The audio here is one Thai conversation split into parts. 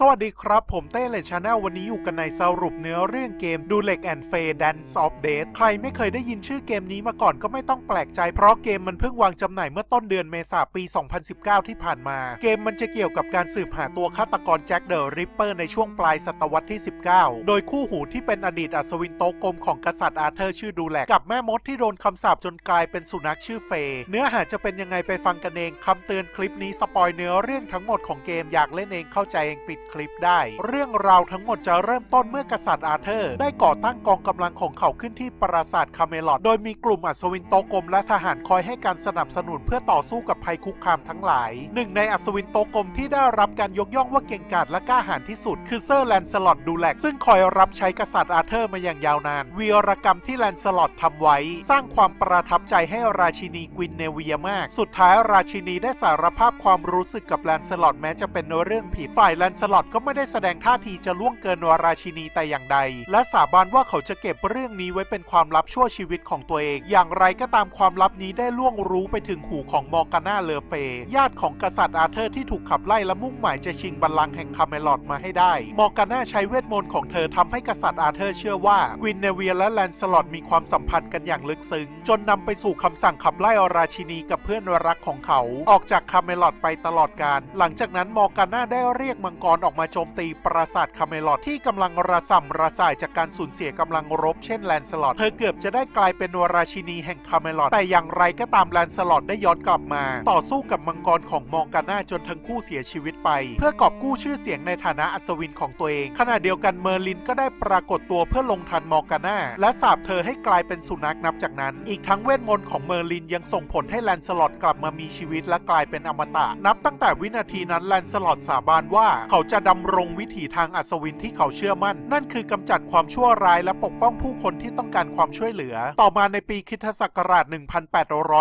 สวัสดีครับ ผมเต้เลชาแนลวันนี้อยู่กันในสรุปเนื้อเรื่องเกมดูเล็กแอนเฟย์ดันซอฟเดทใครไม่เคยได้ยินชื่อเกมนี้มาก่อนก็ไม่ต้องแปลกใจ เพราะเกมมันเพิ่งวางจำหน่ายเมื่อต้นเดือนเมษาปี 2019 ที่ผ่านมา เกมมันจะเกี่ยวกับการสืบหาตัวฆาตกรแจ็คเดอะริปเปอร์ในช่วงปลายศตวรรษที่ 19 โดยคู่หูที่เป็นอดีตอัศวินโตกลมของกษัตริย์อาเธอร์ชื่อดูแลกกับแม่มดที่โดนคำสาปจนกลายเป็นสุนัขชื่อเฟย์เนื้อหาจะเป็นยังไงไปฟังกันเองคำเตือนคลิปนี้สปอยเนื้อเรื่องทั้งหมดของเกมอยากเล่นเองเข้าใจเองปิดคลิปได้ เรื่องราวทั้งหมดจะเริ่มต้นเมื่อกษัตริย์อาเธอร์ ได้ก่อตั้งกองกำลังของเขาขึ้นที่ปราสาทคาเมลอดโดยมีกลุ่มอัศวินโตกลมและทหารคอยให้การสนับสนุนเพื่อต่อสู้กับภัยคุกคามทั้งหลาย หนึ่งในอัศวินโตกลมที่ได้รับการยกย่องว่าเก่งกาจและกล้าหาญที่สุด คือเซอร์แลนสลอตดูแลกซึ่งคอยรับใช้กษัตริย์อาเธอร์มาอย่างยาวนานวีรกรรมที่แลนสลอตทำไว้ สร้างความประทับใจให้ราชินีกวินเนเวียมาก สุดท้ายราชินีได้สารภาพความรู้สึกกับแลนสลอตแม้จะเป็นเรื่องผิดฝ่ายแลนสลอตก็ไม่ได้แสดงท่าทีจะล่วงเกินวราชินีแต่อย่างใด และสาบานว่าเขาจะเก็บเรื่องนี้ไว้เป็นความลับชั่วชีวิตของตัวเอง อย่างไรก็ตามความลับนี้ได้ล่วงรู้ไปถึงหูของมอร์กาน่าเลอเฟย์ญาติของกษัตริย์อาเธอร์ที่ถูกขับไล่และมุ่งหมายจะชิงบัลลังก์แห่งคาเมลอดมาให้ได้ มอร์กาน่าใช้เวทมนต์ของเธอทำให้กษัตริย์อาเธอร์เชื่อว่ากวินเนเวียและแลนสลอตมีความสัมพันธ์กันอย่างลึกซึ้ง จนนำไปสู่คำสั่งขับไล่อราชินีกับเพื่อนรักของเขา ออกจากคาเมลอดไปตลอดกาลหลังจากนั้นมอร์กาน่าได้เรียกมังกรออกมาโจมตีปราสาทคาเมลอดที่กำลังระส่ำระส่ายจากการสูญเสียกำลังรบเช่นแลนสลอตเธอเกือบจะได้กลายเป็นราชินีแห่งคาเมลอดแต่อย่างไรก็ตามแลนสลอตได้ย้อนกลับมา ต่อสู้กับมังกรของมอร์กาน่าจนทั้งคู่เสียชีวิตไป เพื่อกอบกู้ชื่อเสียงในฐานะอัศวินของตัวเอง ขณะเดียวกันเมอร์ลินก็ได้ปรากฏตัวเพื่อลงทันมอร์กาน่าและสาบเธอให้กลายเป็นสุนัขนับจากนั้น อีกทั้งเวทมนต์ของเมอร์ลินยังส่งผลให้แลนสลอตกลับมามีชีวิตและกลายเป็นอมตะ นับตั้งแต่วินาทีนั้นแลนสลอตสาบานว่าเขาจะดำรงวิถีทางอัศวินที่เขาเชื่อมั่น นั่นคือกำจัดความชั่วร้ายและปกป้องผู้คนที่ต้องการความช่วยเหลือ ต่อมาในปีคริสตศักราช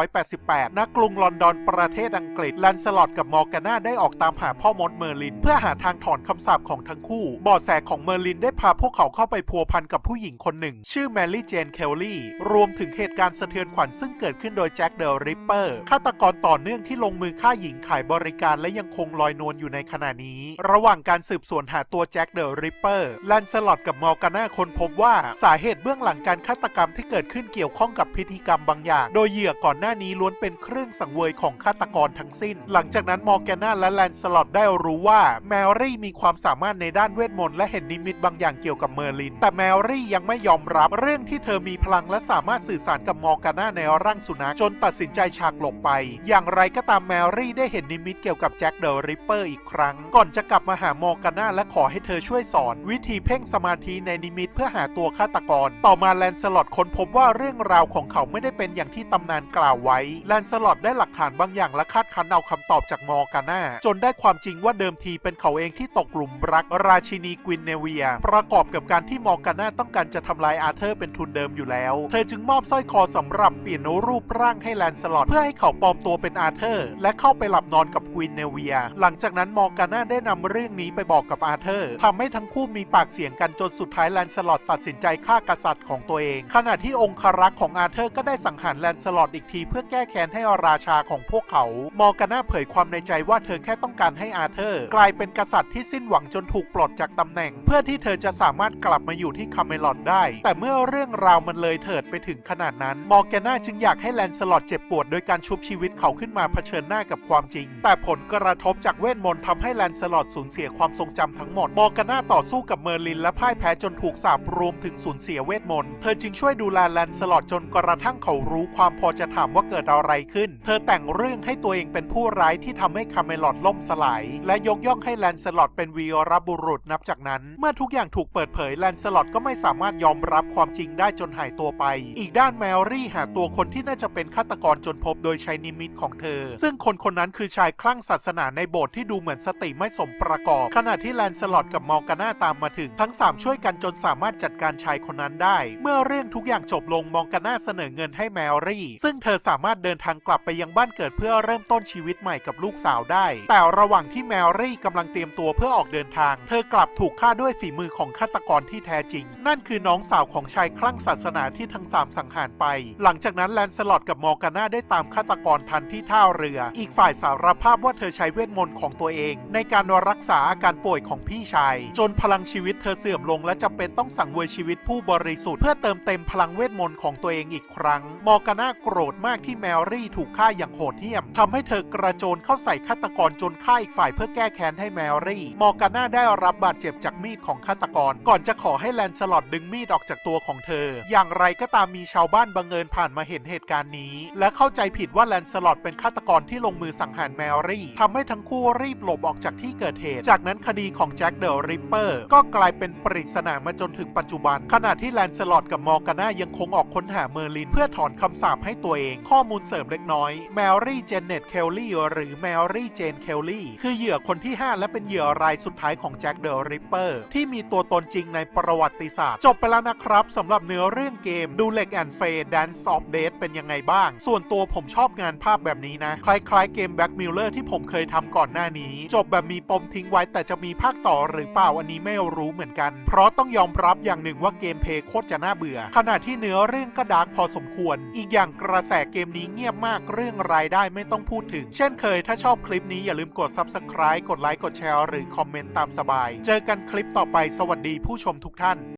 1888 ณ กรุงลอนดอนประเทศอังกฤษแลนสลอตกับมอร์กาน่าได้ออกตามหาพ่อมดเมอร์ลิน เพื่อหาทางถอนคำสาปของทั้งคู่บาะแสของเมอร์ลินได้พาพวกเขาเข้าไปพัวพันกับผู้หญิงคนหนึ่ง ชื่อแมรี่เจนเคลลี่รวมถึงเหตุการณ์สะเทือนขวัญซึ่งเกิดขึ้นโดยแจ็คเดอะริปเปอร์ฆาตกรต่อเนื่องที่ลงมือฆ่าหญิงขายบริการและยังคงลอยนวลอยู่ในขณะนี้ ระหว่างการสืบสวนหาตัวแจ็คเดอะริปเปอร์แลนสลอตกับมอร์กาน่าคนพบว่าสาเหตุเบื้องหลังการฆาตกรรมที่เกิดขึ้นเกี่ยวข้องกับพิธีกรรมบางอย่าง โดยเหยื่อก่อนหน้านี้ล้วนเป็นเครื่องสังเวยของฆาตกรทั้งสิ้น หลังจากนั้นมอร์แกนาและแลนสลอตได้รู้ว่าแมรี่มีความสามารถในด้านเวทมนต์และเห็นนิมิตบางอย่างเกี่ยวกับเมอร์ลิน แต่แมรี่ยังไม่ยอมรับเรื่องที่เธอมีพลังและสามารถสื่อสารกับมอร์กาน่าในร่างสุนัขจนตัดสินใจฉากหลบไป อย่างไรก็ตามแมรี่ได้เห็นนิมิตเกี่ยวกับแจ็คเดอะริปเปอร์อีกครั้ง ก่อนจะกลับมาหามอร์กาน่าและขอให้เธอช่วยสอน วิธีเพ่งสมาธิในนิมิตเพื่อหาตัวฆาตกร ต่อมาแลนสลอตค้นพบว่าเรื่องราวของเขาไม่ได้เป็นอย่างที่ตำนานกล่าวไว้ แลนสลอตได้หลักฐานบางอย่างและคาดคั้นเอาคำตอบจากมอร์กาน่าจนได้ความจริงว่าเดิมทีเป็นเขาเองที่ตกหลุมรัก ราชินีกวินเนเวีย ประกอบกับการที่มอร์กาน่าต้องการจะทำลายอาเธอร์เป็นทุนเดิมอยู่แล้ว เธอจึงมอบสร้อยคอสำหรับเปลี่ยนรูปร่างให้แลนสลอตเพื่อให้เขาปลอมตัวเป็นอาเธอร์ และเข้าไปหลับนอนกับกวินเนเวีย หลังจากนั้นมอร์กาน่าได้นำเรื่องนี้ไปบอกกับอาเธอร์ทำให้ทั้งคู่มีปากเสียงกันจนสุดท้ายแลนสลอตตัดสินใจฆ่ากษัตริย์ของตัวเอง ขณะที่องครักษ์ของอาเธอร์ก็ได้สังหารแลนสลอตอีกทีเพื่อแก้แค้นให้ราชาของพวกเขา มอร์กาน่าเผยความในใจว่าเธอแค่ต้องการให้อาเธอร์ กลายเป็นกษัตริย์ที่สิ้นหวังจนถูกปลดจากตำแหน่ง เพื่อที่เธอจะสามารถกลับมาอยู่ที่คาเมลอดได้ แต่เมื่อเรื่องราวมันเลยเถิดไปถึงขนาดนั้นมอร์แกน่าจึงอยากให้แลนสลอตเจ็บปวดโดยการชุบชีวิตเขาขึ้นมาเผชิญหน้ากับความจริง แต่ผลกระทบจากเวทมนต์ทำให้แลนสลอตสูญเสียความทรงจำทั้งหมดมอร์แกน่าต่อสู้กับเมอร์ลินและพ่ายแพ้จนถูกสาปรวมถึงสูญเสียเวทมนต์ เธอจึงช่วยดูแลแลนสลอตจนกระทั่งเขารู้ความพอจะถามว่าเกิดอะไรขึ้น เธอแต่งเรื่องให้ตัวเองเป็นผู้ร้ายที่ทำให้คาเมลอดล่มสลาย และยกย่องให้แลนสลอตเป็นวีรบุรุษนับจากนั้น เมื่อทุกอย่างถูกเปิดเผยแลนสลอตก็ไม่สามารถยอมรับความจริงได้จนหายตัวไป อีกด้านแมรี่หาตัวคนที่น่าจะเป็นฆาตกรจนพบโดยใช้นิมิตของเธอ ซึ่งคนคนนั้นคือชายคลั่งศาสนาในโบสถ์ที่ดูเหมือนสติไม่สมประกอบขณะที่แลนสลอตกับมอร์กาน่าตามมาถึงทั้ง 3 ช่วยกันจนสามารถจัดการชายคนนั้นได้ เมื่อเรื่องทุกอย่างจบลงมอร์กาน่าเสนอเงินให้แมรี่ ซึ่งเธอสามารถเดินทางกลับไปยังบ้านเกิดเพื่อเริ่มต้นชีวิตใหม่กับลูกสาวได้ แต่ระหว่างที่แมรี่กำลังเตรียมตัวเพื่อออกเดินทาง เธอกลับถูกฆ่าด้วยฝีมือของฆาตกรที่แท้จริง นั่นคือน้องสาวของชายคลั่งศาสนาที่ทั้งสามสังหารไป หลังจากนั้นแลนสลอตกับมอร์กาน่าได้ตามฆาตกรทันที่ท่าเรือ อีกฝ่ายสารภาพว่าเธอใช้เวทมนต์ของตัวเอง ในการรักษาอาการป่วยของพี่ชาย จนพลังชีวิตเธอเสื่อมลง และจำเป็นต้องสังเวยชีวิตผู้บริสุทธิ์ เพื่อเติมเต็มพลังเวทมนต์ของตัวเองอีกครั้ง มอร์กาน่าโกรธมากที่แมรี่ถูกฆ่าอย่างโหดเหี้ยมทำให้เธอกระโจนเข้าใส่ฆาตกรจนฆ่าอีกฝ่ายเพื่อแก้แค้นให้แมรี่ มอร์กาน่าได้รับบาดเจ็บจากมีดของฆาตกร ก่อนจะขอให้แลนสลอตดึงมีดออกจากตัวของเธอ อย่างไรก็ตามมีชาวบ้านบังเอิญผ่านมาเห็นเหตุการณ์นี้ และเข้าใจผิดว่าแลนสลอตเป็นฆาตกรที่ลงมือสังหารแมรี่ทำให้ทั้งคู่รีบหลบออกจากที่เกิดเหตุจากากนั้นคดีของแจ็คเดอะริปเปอร์ก็กลายเป็นปริศนามาจนถึงปัจจุบัน ขณะที่แลนสลอตกับมอร์กาน่ายังคงออกค้นหาเมอร์ลิน เพื่อถอนคำสาปให้ตัวเอง ข้อมูลเสริมเล็กน้อย แมรี่เจเน็ตเคลลี่หรือแมรี่เจนเคลลี่คือเหยื่อคนที่ 5 และเป็นเหยื่อรายสุดท้ายของแจ็คเดอะริปเปอร์ที่มีตัวตนจริงในประวัติศาสตร์ จบไปแล้วนะครับสำหรับเนื้อเรื่องเกมดูเล็กแอนเฟย์ Dance of Death เป็นยังไงบ้าง ส่วนตัวผมชอบงานภาพแบบนี้นะ คล้ายๆเกม Back Miller ที่ผมเคยทำก่อนหน้านี้ จบแบบมีปมทิ้งไว้แต่จะมีภาคต่อหรือเปล่าอันนี้ไม่รู้เหมือนกัน เพราะต้องยอมรับอย่างหนึ่งว่าเกมเพย์โคตรจะน่าเบื่อ ขณะที่เนื้อเรื่องก็ดาร์กพอสมควร อีกอย่างกระแสเกมนี้เงียบมากเรื่องรายได้ไม่ต้องพูดถึง เช่นเคยถ้าชอบคลิปนี้อย่าลืมกด Subscribe กดไลค์กดแชร์หรือคอมเมนต์ตามสบาย เจอกันคลิปต่อไปสวัสดีผู้ชมทุกท่าน